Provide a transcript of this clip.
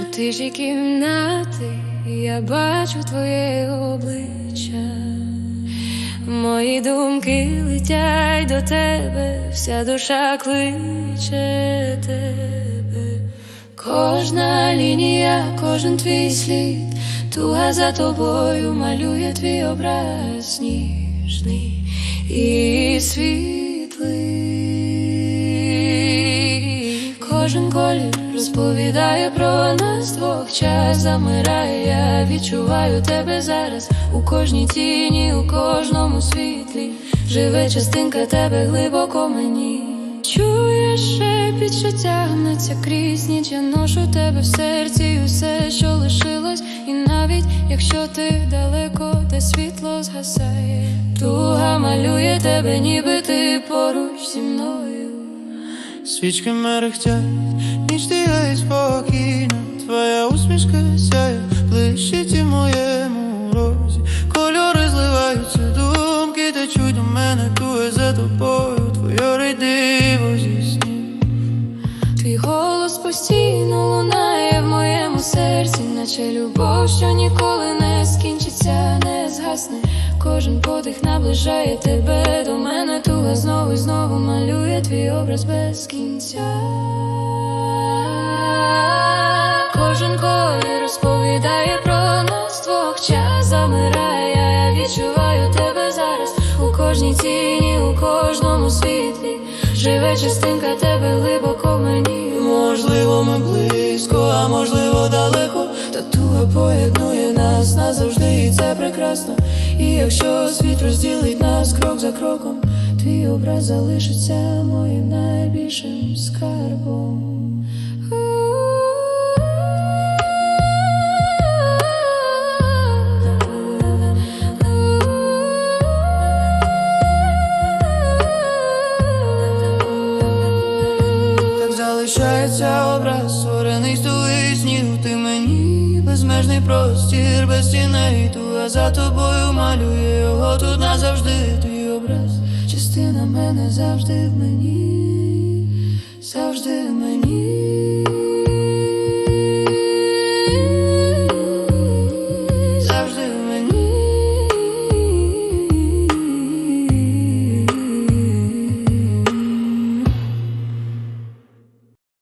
У тиші кімнати я бачу твоє обличчя. Мої думки летять до тебе, вся душа кличе тебе. Кожна лінія, кожен твій слід, туга за тобою малює твій образ ніжний і світлий. Кожен колір розповідає про нас двох час замирає. Я відчуваю тебе зараз у кожній тіні, у кожному світлі. Живе частинка тебе глибоко мені. Чуєш шепіт, що тягнеться крізь ніч Я ношу тебе в серці, і усе, що лишилось, і навіть якщо ти далеко, де світло згасає, туга малює тебе, ніби ти поруч зі мною. Свічки мерехтять, ніч тихає спокійна, твоя усмішка сяє, блищить у моєму розі. Кольори зливаються, думки течуть до мене, тує за тобою, твоє диво зі снів. Твій голос постійно лунає в моєму серці, наче любов, що ніколи не скінчиться, не згасне. Кожен подих наближає тебе до мене, туга знову і знову малює твій образ без кінця. Кожен колір розповідає про нас двох час замирає. Я відчуваю тебе зараз у кожній тіні, у кожному світлі. Живе частинка тебе глибоко мені. Можливо, ми близько, а можливо, далеко. Та туга поєднує нас назавжди, і це прекрасно. І якщо світ розділить нас крок за кроком, твій образ залишиться моїм найбільшим скарбом. Так залишається образ, створений з твоїх снів. Безмежний простір, без стіней ту, а за тобою малює його тут назавжди твій образ. Частина мене завжди в мені, завжди в мені.